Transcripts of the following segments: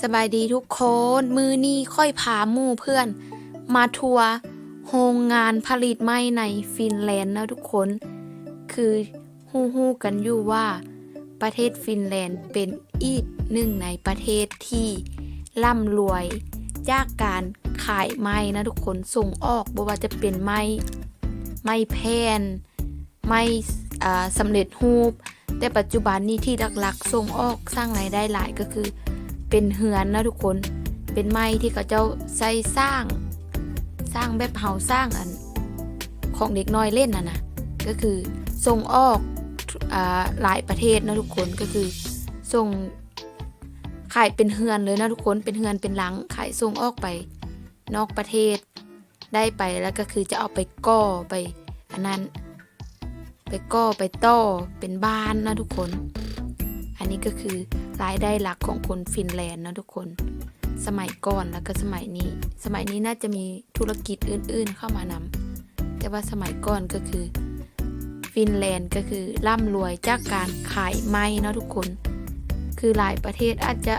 สบายดีทุกคน มือนี้ค่อยพาหมู่เพื่อน มาทัวร์โรงงานผลิตไม้ในฟินแลนด์นะทุกคน คือฮู้ฮู้กันอยู่ว่าประเทศฟินแลนด์เป็นอีกหนึ่งในประเทศที่ร่ำรวยจากการขายไม้นะทุกคนส่งออกบ่ว่าจะเป็นไม้ไม้แผ่นไม้อ่สำเร็จรูป แต่ปัจจุบันนี้ที่หลักๆส่งออกสร้างรายได้หลายก็คือ เป็นเฮือนนะทุกคน เป็นไม้ที่เขาเจ้าใส่สร้าง สร้างแบบเฮาสร้างอัน ของเด็กน้อยเล่นน่ะนะก็คือส่งออกอ่าหลายประเทศนะทุกคนก็คือส่งขายเป็นเฮือนเลยนะทุกคนเป็นเฮือนเป็นหลังขายส่งออกไป นอกประเทศได้ไปแล้วก็คือจะเอาไปก่อไปอันนั้น ไปก่อไปต่อเป็นบ้านนะทุกคน อันนี้ก็คือายได้หลักของคนฟินแลนด์นะทุกคน สมัยก่อนแล้วก็สมัยนี้ สมัยนี้น่าจะมีธุรกิจอื่นๆเข้ามานำแต่ว่าสมัยก่อนก็คือ ฟินแลนด์ก็คือร่ำรวยจากการขายไม้นะทุกคน คือหลายประเทศอาจจะ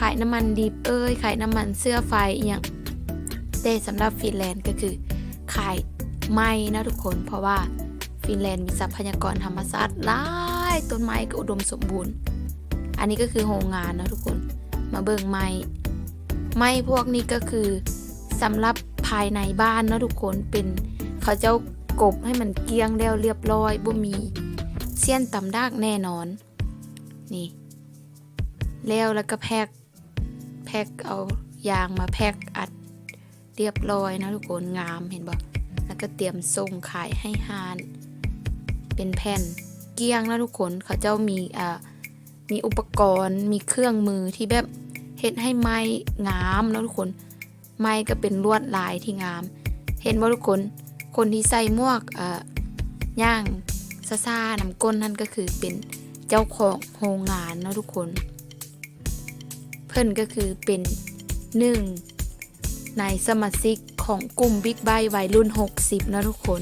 ขายน้ำมันดิบเอ้ยขายน้ำมันเสื้อไฟอย่างแต่สำหรับฟินแลนด์ก็คือ ขายไม้นะทุกคน เพราะว่าฟินแลนด์มีทรัพยากรธรรมชาติหลายต้นไม้ก็อุดมสมบูรณ์ อันนี้ก็คือโรงงานนะทุกคน มาเบิ่งไม้ไม้พวกนี้ก็คือสำหรับภายในบ้านนะทุกคนเป็นเขาเจ้ากบให้มันเกลี้ยงแล้วเรียบร้อยบ่มีเสี้ยนตำดากแน่นอน นี่ แล้วแล้วก็แพ็คแพ็คเอายางมาแพ็คอัดเรียบร้อยนะทุกคนงามเห็นบ่แล้วก็เตรียมส่งขายให้ฮาน เป็นแผ่นเกลี้ยงนะทุกคนเขาเจ้ามีอ่า มีอุปกรณ์มีเครื่องมือที่แบบเฮ็ดให้ไม้งามเนาะทุกคน ไม้ก็เป็นลวดลายที่งาม เห็นว่าทุกคน คนที่ใส่หมวกเอ่อย่างซาซาๆนำก้นนั่นก็คือเป็นเจ้าของโรงงานเนาะทุกคน เพิ่นก็คือเป็นหนึ่งในสมาชิกของกลุ่มบิ๊กไบวัยรุ่น 60 นะทุกคน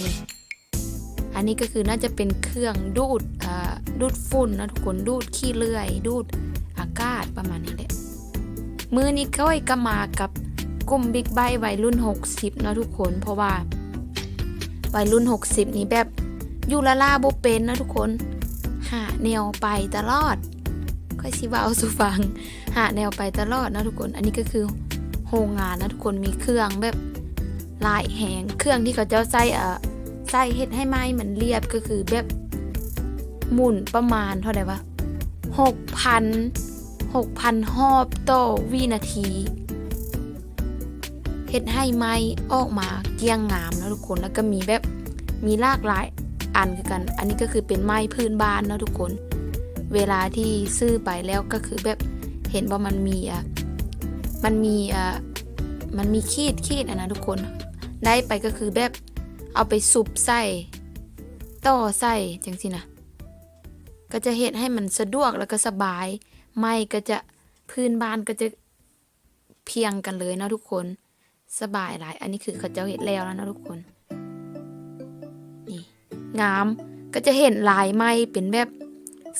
นี่อันนี้ก็คือน่าจะเป็นเครื่องดูดอ ดูดฝุ่นนะทุกคนดูดขี้เลื่อย ดูดอากาศประมาณนี้แหละมือนี้ก้อยก็มากับกลุ่มบิ๊กไบวัยรุ่น 60นะทุกคนเพราะว่าวัยรุ่น 60 นี้แบบอยู่ละล่าบ่เป็นนะทุกคนหาแนวไปตลอด ค่อยสิว่าเอาสู่ฟัง หาแนวไปตลอดนะทุกคน อันนี้ก็คือโรงงานนะทุกคนมีเครื่องแบบหลายแหงเครื่องที่เขาเจ้าใส่เอ่อใส่เฮ็ดให้ไม้มันเรียบก็คือแบบ หมุนประมาณเท่าไหร่วะหกพันหกพันรอบต่อวินาทีเฮ็ดให้ไม้ออกมาเกี้ยงงามนะทุกคนแล้วก็มีแบบมีหลากหลายอันคือกัน อันนี้ก็คือเป็นไม้พื้นบ้านนะทุกคน เวลาที่ซื้อไปแล้วก็คือแบบเห็นว่ามันมีอะมันมีอะมันมีขีดขีดอะนะทุกคน ได้ไปก็คือแบบเอาไปสุบใส่ต่อใส่จังสินะ ก็จะเฮ็ดให้มันสะดวกแล้วก็สบาย ไม่ก็จะพื้นบ้านก็จะเพียงกันเลยนะทุกคนสบายหลาย อันนี้คือเขาเจ้าเฮ็ดแล้วแล้วนะทุกคน นี่งามก็จะเห็นลายไม้เป็นแบบ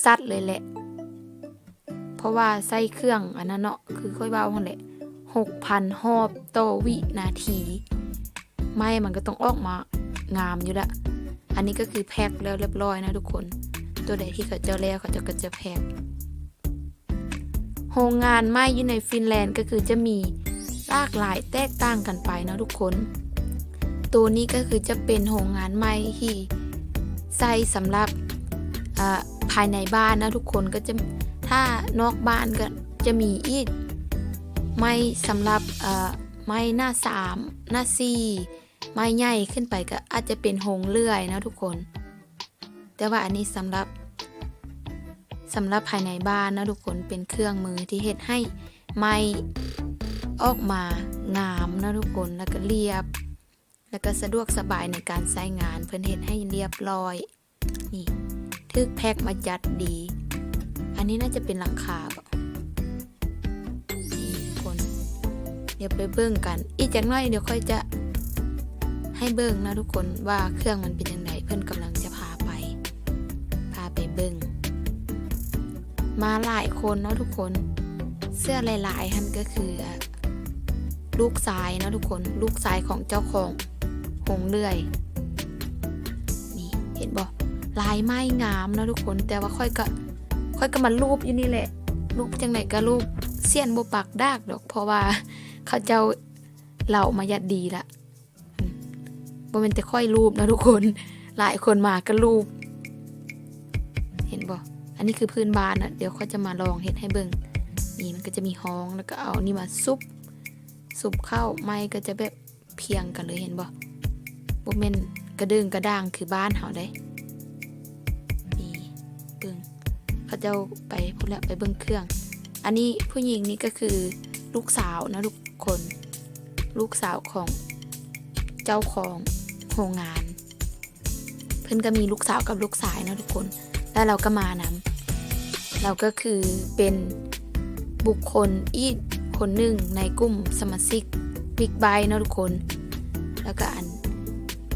สัดเลยแหละ เพราะว่าใส่เครื่องอันนั้นเนาะคือค่อยเบาคนแหละหกพันหอบต่อวินาที ไม้มันก็ต้องออกมางามอยู่ละ อันนี้ก็คือแพ็คแล้วเรียบร้อยนะทุกคน ตัวใดที่เขาเจ้าแล้วเขาเจะก็จะแพ็คโรงงานไม้อยู่ในฟินแลนด์ก็คือจะมีหลากหลายแตกต่างกันไปนะทุกคน ตัวนี้ก็คือจะเป็นโรงงานไม้ที่ใส่สำหรับภายในบ้านนะทุกคนก็จะถ้านอกบ้านก็จะมีอีกไม้สำหรับไม้หน้าสามหน้าสี่ไม้ใหญ่ขึ้นไปก็อาจจะเป็นหงเลื่อยนะทุกคน แต่ว่าอันนี้สำหรับ สำหรับภายในบ้านนะทุกคนเป็นเครื่องมือที่เฮ็ดให้ไม้ออกมางามนะทุกคนแล้วก็เรียบ แล้วก็สะดวกสบายในการใช้งาน เพื่อนเฮ็ดให้เรียบร้อยนี่ทึกแพ็คมาจัดดี อันนี้น่าจะเป็นหลังคาเปล่านี่ทุกคนเดี๋ยวไปเบิ่งกัน อีกจักหน่อยเดี๋ยวค่อยจะให้เบิ่งนะทุกคนว่าเครื่องมันเป็นยังไงเพื่อนกำลังจะพาไป พาไปเบิ่ง มาหลายคนเนาะทุกคน เสื้อหลายๆฮันก็คือ ลูกชายเนาะทุกคน ลูกชายของเจ้าของหงเลื่อย นี่เห็นบ่ลายไม้งามเนาะทุกคน แต่ว่าค่อยก็ค่อยก็มารูปอยู่นี่แหละรูปจังไหนก็รูปเสียนบปักดากดอก เพราะว่าเขาเจ้าเหล่ามายัดดีละอืมบ่เป็นแต่ค่อยรูปนะทุกคน หลายคนมาก็รูปเห็นบ่ อันนี้คือพื้นบ้านนะเดี๋ยวเขาจะมาลองเห็ดให้เบิ่งนี่มันก็จะมีห้องแล้วก็เอานี่มาซุปซุปเข้าไม้ก็จะแบบเพียงกันเลยเห็นบ่บ่แม่นกระดึงกระด้างคือบ้านเฮาได้นี่เบิ่งเขาจ้าไปพุ่นแล้วไปเบิ่งเครื่อง อันนี้ผู้หญิงนี่ก็คือลูกสาวนะทุกคน ลูกสาวของเจ้าของโรงงาน เพิ่นก็มีลูกสาวกับลูกสายนะทุกคน แล้วเราก็มานำ เราก็คือเป็นบุคคลอีกคนหนึ่งในกลุ่มสมาชิกบิ๊กไบเนะทุกคน แล้วก็อัน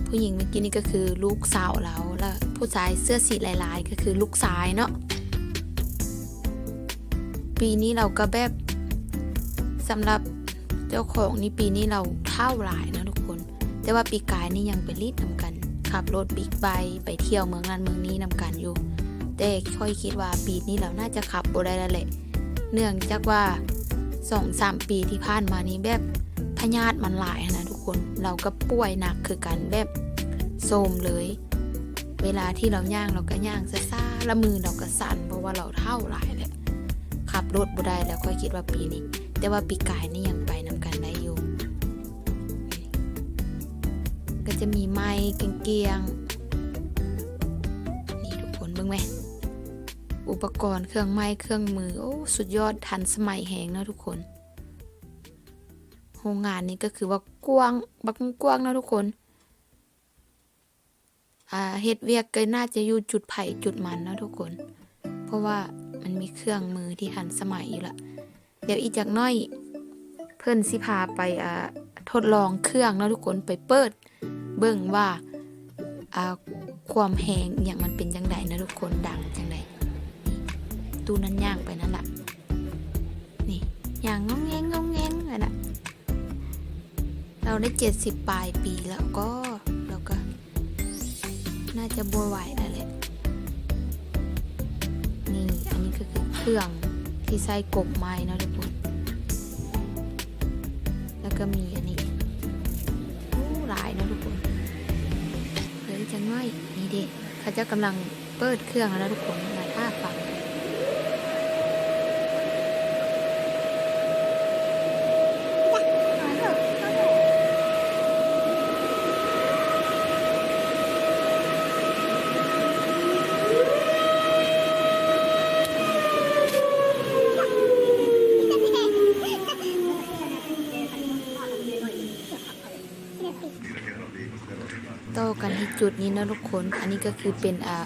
ผู้หญิงเมื่อกี้นี่ก็คือลูกสาวเราแล้วผู้ชายเสื้อสีลายๆ ก็คือลูกชายเนาะปีนี้เราก็แบบสำหรับเจ้าของนี่ปีนี้เราเท่าหลายนะทุกคน แต่ว่าปีกายนี่ยังไปรีดนำกันขับรถบิ๊กไบค์ไปเที่ยวเมืองนั้นเมืองนี้นำกันอยู่ แต่ค่อยคิดว่าปีนี้เราน่าจะขับบ่ได้แล้วแหละเนื่องจากว่าสองสามปีที่ผ่านมานี้แบบพยาธิมันหลายนะทุกคนเราก็ป่วยหนักคือกันแบบโทมเลย เวลาที่เราย่างเราก็ย่างซ่าละมือเราก็สั่นเพราะว่าเราเท่าหลายแหละขับรถบ่ได้แล้วค่อยคิดว่าปีนี้ แต่ว่าปีกายนี่ยังไปนำกันได้อยู่ก็จะมีไม้เกียงๆนี่ทุกคน เบิ่งไหมอุปกรณ์เครื่องไม้เครื่องมือ โอ้ สุดยอดทันสมัยแหงนะทุกคน โรงงานนี้ก็คือว่ากว้างบักกว้างนะทุกคน อ่าเฮ็ดเวียกก็น่าจะอยู่จุดไผ่จุดมันนะทุกคน เพราะว่ามันมีเครื่องมือที่ทันสมัยอยู่ละเดี๋ยวอีกจากน้อย เพื่อนสิพาไปอ่าทดลองเครื่องนะทุกคนไปเปิด เบิ่งว่าอ่า ความแหงอย่างมันเป็นจังไดนะทุกคนดังจังไดตู้นั้นย่างไปนั่นแหละนี่อย่างงงแงงงงแงงเลยนะเราได้เจ็ดสิบปลายปีแล้วก็เราก็ น่าจะบัวไหวแล้วแหละนี่อันนี้ก็คือเครื่องที่ใส่กบไม้นะทุกคนแล้วก็มีอันนี้โอ้หลายนะทุกคนเดี๋ยจะง่อย นี่เขาจะกำลังเปิดเครื่องแล้วทุกคนมาท่าฟัง โต้กันที่จุดนี้นะทุกคน อันนี้ก็คือเป็นอ่า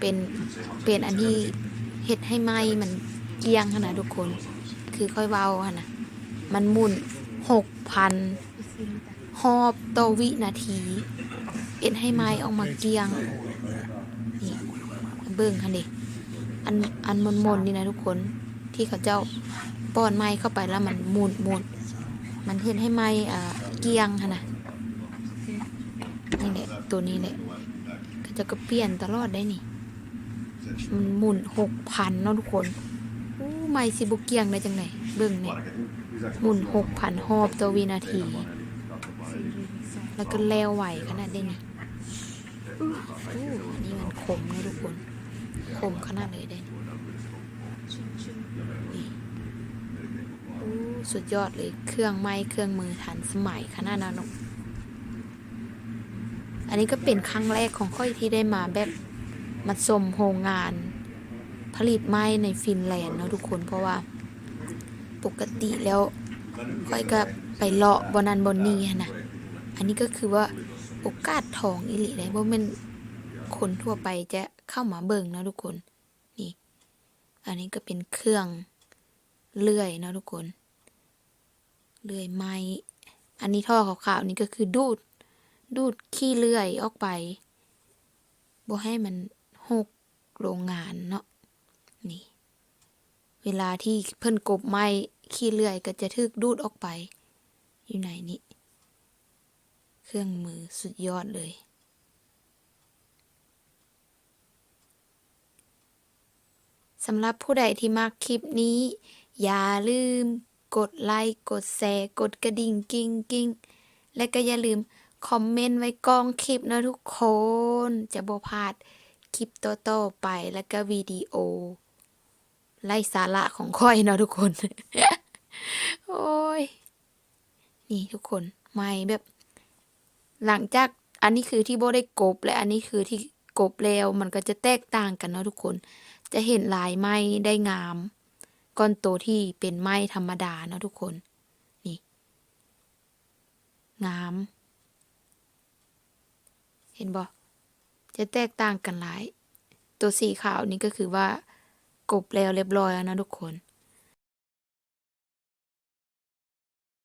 เป็นเป็นอันที่เฮ็ดให้ไหมมันเกียงขนาดทุกคน คือค่อยเบาขนาดมันหมุนหกพันหอบต่อวินาที เอ็ดให้ไม้ออกมาเกียงนี่เบิ่งค่ะเด็อันอันมนมนนี่นะทุกคนที่เขาเจ้าป้อนไม้เข้าไปแล้วมันหมุนหมุนมันเห็นให้ไม้อ่าเกียงค่ะนะ นี่แหละตัวนี้แหละ ก็จะก็เปลี่ยนตลอดได้นี่ มันหมุนหกพันเนาะทุกคนอู้ไม้สิบุเกียงได้จังไหนเบิ่งเนี่ยหมุนหกพันหอบต่อวินาที แล้วก็แล้วไหวขนาดได้นี่อู้อันนี้มันขมนะทุกคนขมขนาดเลยเด้นี่อู้สุดยอดเลยเครื่องไม้เครื่องมือทันสมัยขนาดนั้นเน อันนี้ก็เป็นครั้งแรกของค่อยที่ได้มาแบบมาชมโรงงาน ผลิตไม้ในฟินแลนด์เนาะทุกคนเพราะว่าปกติแล้วค่อยก็ไปเลาะบนนันบนนี้นะอันนี้ก็คือว่าโอกาสทองอิลิเลยว่าะมันคนทั่วไปจะเข้ามาเบิ่งนะทุกคนนี่ อันนี้ก็เป็นเครื่องเลื่อยนะทุกคน เลื่อยไม้ อันนี้ท่อขาวๆนี่ก็คือดูด ดูดขี้เลื่อยออกไปบ่ให้มันหกโรงงานเนาะนี่ เวลาที่เพิ่นกบไม้ขี้เลื่อยก็จะถึกดูดออกไป อยู่ไหนนี่เครื่องมือสุดยอดเลย สำหรับผู้ใดที่มักคลิปนี้ อย่าลืม กดไลค์ กดแชร์ กดกระดิ่งกิ้งกิ้งและก็อย่าลืม คอมเมนต์ไว้กองคลิปนะทุกคน จะบ่พลาดคลิปโต่อๆไปแล้วก็วิดีโอ ไล่สาระของค่อยเนาะทุกคน โอ้ย นี่ทุกคนไม่แบบ หลังจากอันนี้คือที่โบได้กบ และอันนี้คือที่กบแล้วมันก็จะแตกต่างกันเนาะทุกคน จะเห็นลายไม้ได้งามก้อนโตที่เป็นไม้ธรรมดาเนาะทุกคน นี่ งาม เห็นบ่จะแตกต่างกันหลาย ตัวสีขาวนี่ก็คือว่ากบแล้วเรียบร้อยแล้วนะทุกคน